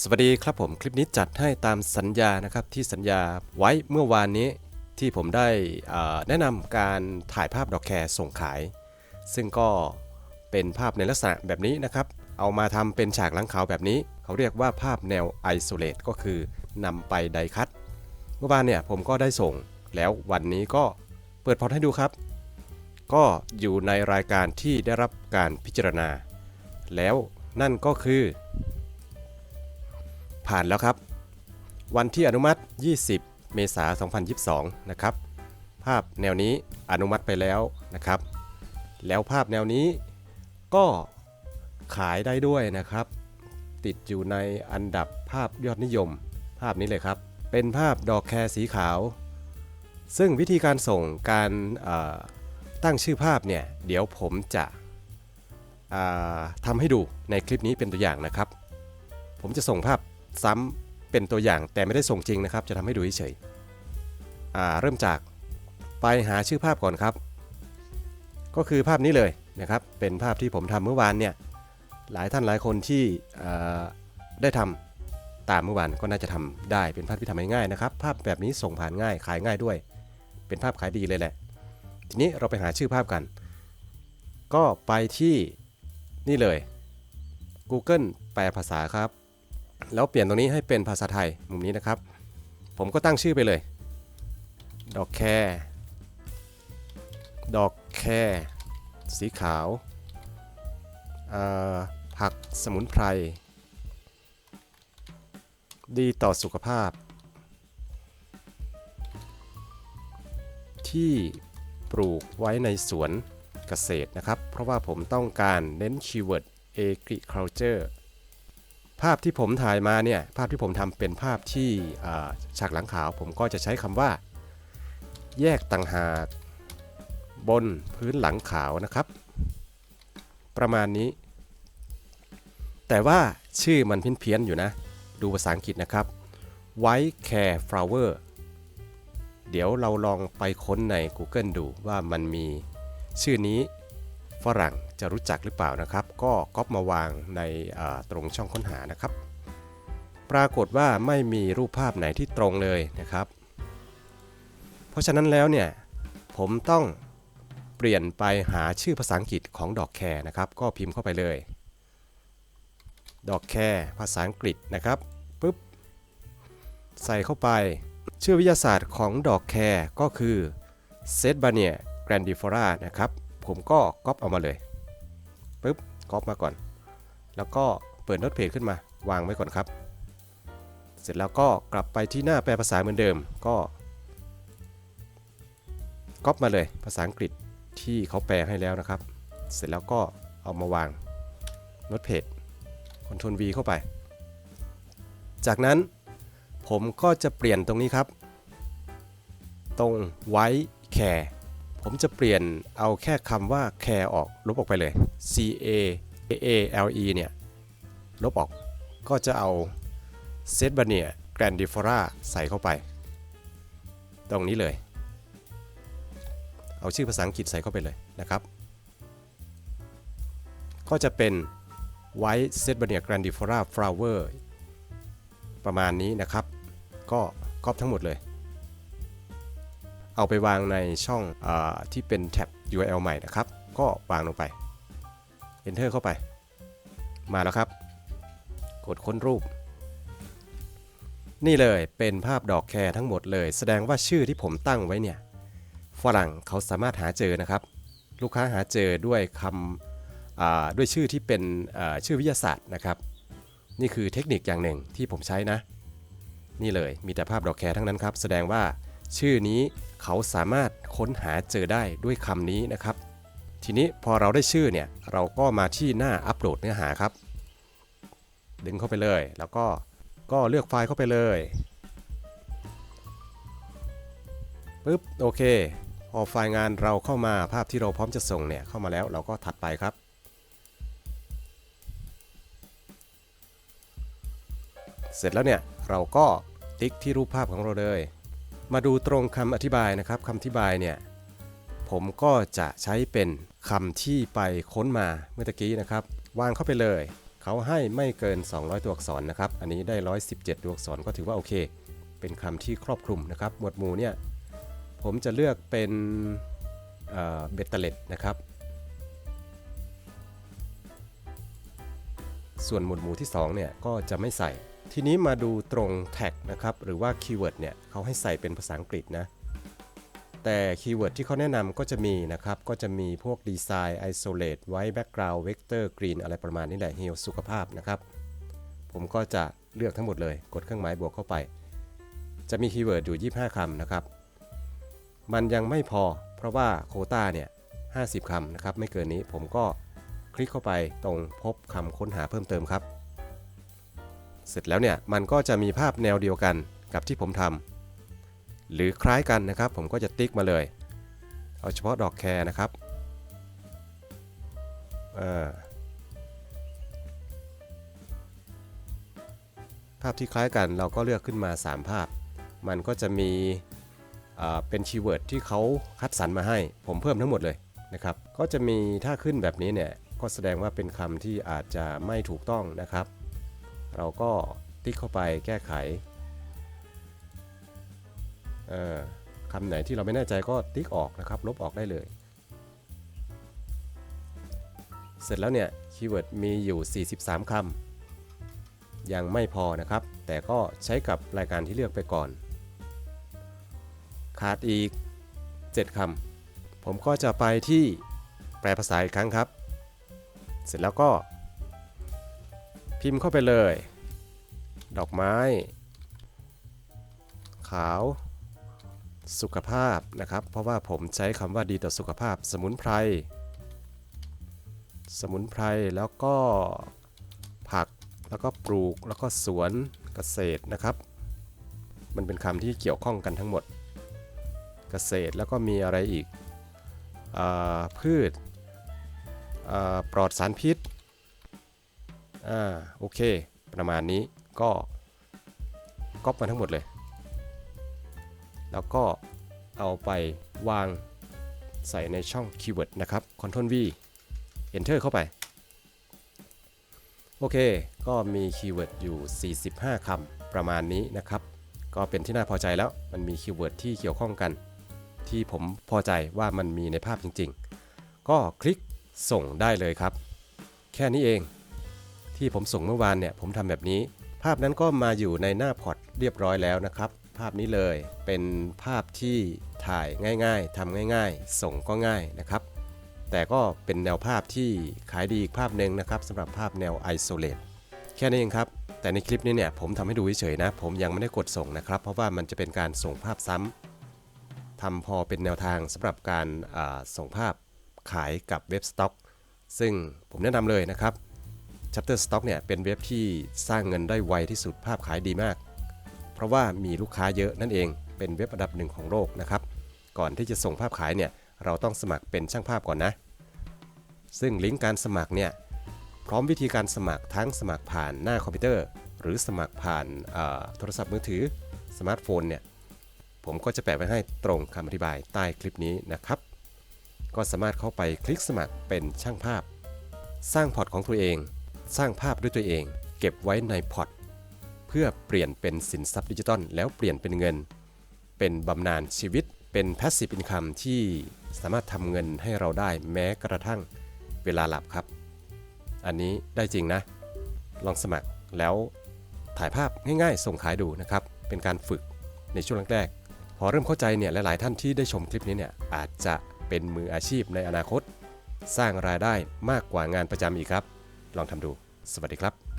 สวัสดีครับผมคลิปนี้จัดให้ตามสัญญานะครับที่สัญญาไว้เมื่อวานนี้ที่ผมได้แนะนำการถ่ายภาพดอกแคร์ส่งขาย ซึ่งก็เป็นภาพในลักษณะแบบนี้นะครับ เอามาทำเป็นฉากหลังขาวแบบนี้ เขาเรียกว่าภาพแนวไอโซเลตก็คือนำไปไดคัตเมื่อวานเนี่ยผมก็ได้ส่ง แล้ววันนี้ก็เปิดพอร์ตให้ดูครับ ก็อยู่ในรายการที่ได้รับการพิจารณา แล้วนั่นก็คือ ผ่านแล้วครับ วันที่อนุมัติ 20 เมษายน 2022 นะครับ ภาพแนวนี้อนุมัติไปแล้วนะครับ แล้วภาพแนวนี้ก็ขายได้ด้วยนะครับ ติดอยู่ในอันดับภาพยอดนิยม ภาพนี้เลยครับ เป็นภาพดอกแครสีขาว ซึ่งวิธีการส่งการตั้งชื่อภาพเนี่ยเดี๋ยวผมจะทำให้ดูในคลิปนี้เป็นตัวอย่างนะครับ ผมจะส่งภาพ ซ้ำเป็นตัวอย่างแต่ไม่ได้ส่งจริงนะครับ จะทำให้ดูเฉยๆเริ่มจากไปหาชื่อภาพก่อนครับ ก็คือภาพนี้เลยนะครับ เป็นภาพที่ผมทำเมื่อวานเนี่ยหลายท่านหลายคนที่ได้ทำตามเมื่อวานก็น่าจะทำได้เป็นภาพที่ทำง่ายๆนะครับ ภาพแบบนี้ส่งผ่านง่ายขายง่ายด้วย เป็นภาพขายดีเลยแหละ ทีนี้เราไปหาชื่อภาพกัน ก็ไปที่นี่เลย Google แปลภาษาครับ แล้วเปลี่ยนตรงนี้ให้เป็นภาษาไทยมุมนี้นะครับ ผมก็ตั้งชื่อไปเลย ดอกแครดอกแครสีขาวผักสมุนไพร ดีต่อสุขภาพ ที่ปลูกไว้ในสวนเกษตรนะครับ เพราะว่าผมต้องการเน้นคีย์เวิร์ด agriculture ภาพที่ผมถ่ายมาเนี่ยภาพที่ผมทำเป็นภาพที่ฉากหลังขาว ผมก็จะใช้คำว่า แยกต่างหากบนพื้นหลังขาวนะครับ ประมาณนี้ แต่ว่าชื่อมันเพี้ยนๆอยู่นะ ดูภาษาอังกฤษนะครับ White Care Flower เดี๋ยวเราลองไปค้นใน Google ดูว่ามันมีชื่อนี้ ฝรั่งจะรู้จักหรือเปล่านะครับ ก็ก๊อปมาวางในตรงช่องค้นหานะครับ ปรากฏว่าไม่มีรูปภาพไหนที่ตรงเลยนะครับ เพราะฉะนั้นแล้วเนี่ยผมต้องเปลี่ยนไปหาชื่อภาษาอังกฤษของดอกแครนะครับ ก็พิมพ์เข้าไปเลย ดอกแครภาษาอังกฤษนะครับปุ๊บใส่เข้าไป ชื่อวิทยาศาสตร์ของดอกแครก็คือเซตบาเนียแกรนดิฟอรานะครับ ผมก็ก๊อปเอามาเลยปุ๊บก๊อปมาก่อน แล้วก็เปิดโน้ตเพจขึ้นมาวางไว้ก่อนครับ เสร็จแล้วก็กลับไปที่หน้าแปลภาษาเหมือนเดิมก็ก๊อปมาเลยภาษาอังกฤษที่เขาแปลให้แล้วนะครับ เสร็จแล้วก็เอามาวางโน้ตเพจคอนโทรล V เข้าไป จากนั้นผมก็จะเปลี่ยนตรงนี้ครับ ตรงไว้แคร์ ผมจะเปลี่ยนเอาแค่คำว่าแคร์ออกลบออกไปเลย C A A L E เนี่ย ลบออกก็จะเอาเซตบาเนียแกรนดิฟอราใส่เข้าไป ตรงนี้เลย เอาชื่อภาษาอังกฤษใส่เข้าไปเลยนะครับ ก็จะเป็น White s e t b a n i a grandiflora flower ประมาณนี้นะครับ ก็ก๊อปทั้งหมดเลย เอาไปวางในช่องอที่เป็นแท็บ URL ใหม่นะครับ ก็วางลงไป Enter เข้าไป มาแล้วครับ กดค้นรูป นี่เลยเป็นภาพดอกแครทั้งหมดเลย แสดงว่าชื่อที่ผมตั้งไว้เนี่ย ฝรั่งเขาสามารถหาเจอนะครับ ลูกค้าหาเจอด้วยคำด้วยชื่อที่เป็นชื่อวิทยาศาสตร์นะครับ นี่คือเทคนิคอย่างหนึ่งที่ผมใช้นะ นี่เลยมีแต่ภาพดอกแครทั้งนั้นครับ แสดงว่า ชื่อนี้เขาสามารถค้นหาเจอได้ด้วยคำนี้นะครับ ทีนี้พอเราได้ชื่อเนี่ย เราก็มาที่หน้าอัปโหลดเนื้อหาครับ ดึงเข้าไปเลย แล้วก็ก็เลือกไฟล์เข้าไปเลยปึ๊บโอเคพอไฟล์งานเราเข้ามาภาพที่เราพร้อมจะส่งเนี่ยเข้ามาแล้วเราก็ถัดไปครับ เสร็จแล้วเนี่ยเราก็ติ๊กที่รูปภาพของเราเลย มาดูตรงคำอธิบายนะครับคำอธิบายเนี่ยผมก็จะใช้เป็นคำที่ไปค้นมาเมื่อกี้นะครับ วางเข้าไปเลย เขาให้ไม่เกิน 200 ตัวอักษรนะครับ อันนี้ได้ 117 ตัวอักษรก็ถือว่าโอเค เป็นคำที่ครอบคลุมนะครับ หมวดหมู่เนี่ยผมจะเลือกเป็นเบตเตเลตนะครับ ส่วนหมวดหมู่ที่2เนี่ยก็จะไม่ใส่ ทีนี้มาดูตรงแท็กนะครับหรือว่าคีย์เวิร์ดเนี่ยเขาให้ใส่เป็นภาษาอังกฤษนะแต่คีย์เวิร์ดที่เขาแนะนำก็จะมีนะครับ ก็จะมีพวก Design Isolate White Background Vector Green อะไรประมาณนี้แหละ Heal สุขภาพนะครับ ผมก็จะเลือกทั้งหมดเลย กดเครื่องหมายบวกเข้าไป จะมีคีย์เวิร์ดอยู่ 25คำนะครับ มันยังไม่พอ เพราะว่าโคต้าเนี่ย 50 คำนะครับ ไม่เกินนี้ผมก็คลิกเข้าไปตรงพบคำค้นหาเพิ่มเติมครับ เสร็จแล้วเนี่ยมันก็จะมีภาพแนวเดียวกันกับที่ผมทำหรือคล้ายกันนะครับ ผมก็จะติ๊กมาเลย เอาเฉพาะดอกแคร์นะครับาภาพที่คล้ายกันเราก็เลือกขึ้นมา 3 ภาพ มันก็จะมีเป็นคีย์เวิร์ดที่เขาคัดสรรมาให้ ผมเพิ่มทั้งหมดเลยนะครับ ก็จะมีถ้าขึ้นแบบนี้เนี่ย ก็แสดงว่าเป็นคำที่อาจจะไม่ถูกต้องนะครับ เราก็ติ๊กเข้าไปแก้ไขคำไหนที่เราไม่แน่ใจก็ติ๊กออกนะครับ ลบออกได้เลย เสร็จแล้วเนี่ยคีย์เวิร์ดมีอยู่ 43 คำ ยังไม่พอนะครับ แต่ก็ใช้กับรายการที่เลือกไปก่อน ขาดอีก 7 คำ ผมก็จะไปที่แปลภาษาอีกครั้งครับ เสร็จแล้วก็ พิมพ์เข้าไปเลย ดอกไม้ ขาวสุขภาพนะครับ เพราะว่าผมใช้คำว่าดีต่อสุขภาพ สมุนไพร สมุนไพรแล้วก็ผักแล้วก็ปลูกแล้วก็สวนเกษตรนะครับ มันเป็นคำที่เกี่ยวข้องกันทั้งหมด เกษตรแล้วก็มีอะไรอีกอพืชปลอดสารพิษ อ่าโอเค ประมาณนี้ก็ก๊อปมาทั้งหมดเลย แล้วก็เอาไปวางใส่ในช่องคีย์เวิร์ดนะครับ Ctrl V Enter เข้าไป โอเค ก็มีคีย์เวิร์ดอยู่ 45 คำประมาณนี้นะครับ ก็เป็นที่น่าพอใจแล้ว มันมีคีย์เวิร์ดที่เกี่ยวข้องกัน ที่ผมพอใจว่ามันมีในภาพจริง ๆ ก็คลิกส่งได้เลยครับ แค่นี้เอง ที่ผมส่งเมื่อวานเนี่ยผมทำแบบนี้ ภาพนั้นก็มาอยู่ในหน้าพอร์ตเรียบร้อยแล้วนะครับ ภาพนี้เลยเป็นภาพที่ถ่ายง่ายๆทำง่ายๆ ส่งก็ง่ายนะครับ แต่ก็เป็นแนวภาพที่ขายดีอีกภาพหนึ่งนะครับสำหรับภาพแนว Isolate แค่นี้เองครับ แต่ในคลิปนี้เนี่ยผมทำให้ดูเฉยๆนะ ผมยังไม่ได้กดส่งนะครับ เพราะว่ามันจะเป็นการส่งภาพซ้ำทำพอเป็นแนวทางสำหรับการส่งภาพขายกับเว็บสต็อก ซึ่งผมแนะนำเลยนะครับ Shutterstock เนี่ยเป็นเว็บที่สร้างเงินได้ไวที่สุดภาพขายดีมาก เพราะว่ามีลูกค้าเยอะนั่นเองเป็นเว็บอันดับหนึ่งของโลกนะครับ ก่อนที่จะส่งภาพขายเนี่ยเราต้องสมัครเป็นช่างภาพก่อนนะ ซึ่งลิงก์การสมัครเนี่ยพร้อมวิธีการสมัครทั้งสมัครผ่านหน้าคอมพิวเตอร์ หรือสมัครผ่านโทรศัพท์มือถือสมาร์ทโฟนเนี่ยผมก็จะแปะไว้ให้ตรงคำอธิบายใต้คลิปนี้นะครับ ก็สามารถเข้าไปคลิกสมัครเป็นช่างภาพ สร้างพอร์ตของตัวเอง สร้างภาพด้วยตัวเอง เก็บไว้ในพอร์ตเพื่อเปลี่ยนเป็นสินทรัพย์ดิจิตอลแล้วเปลี่ยนเป็นเงิน เป็นบำนาญชีวิต เป็น passive income ที่สามารถทำเงินให้เราได้แม้กระทั่งเวลาหลับครับ อันนี้ได้จริงนะ ลองสมัครแล้วถ่ายภาพง่ายๆ ส่งขายดูนะครับ เป็นการฝึกในช่วงแรกๆพอเริ่มเข้าใจเนี่ยหลายๆท่านที่ได้ชมคลิปนี้เนี่ยอาจจะเป็นมืออาชีพในอนาคต สร้างรายได้มากกว่างานประจำอีกครับ ลองทำดู สวัสดีครับ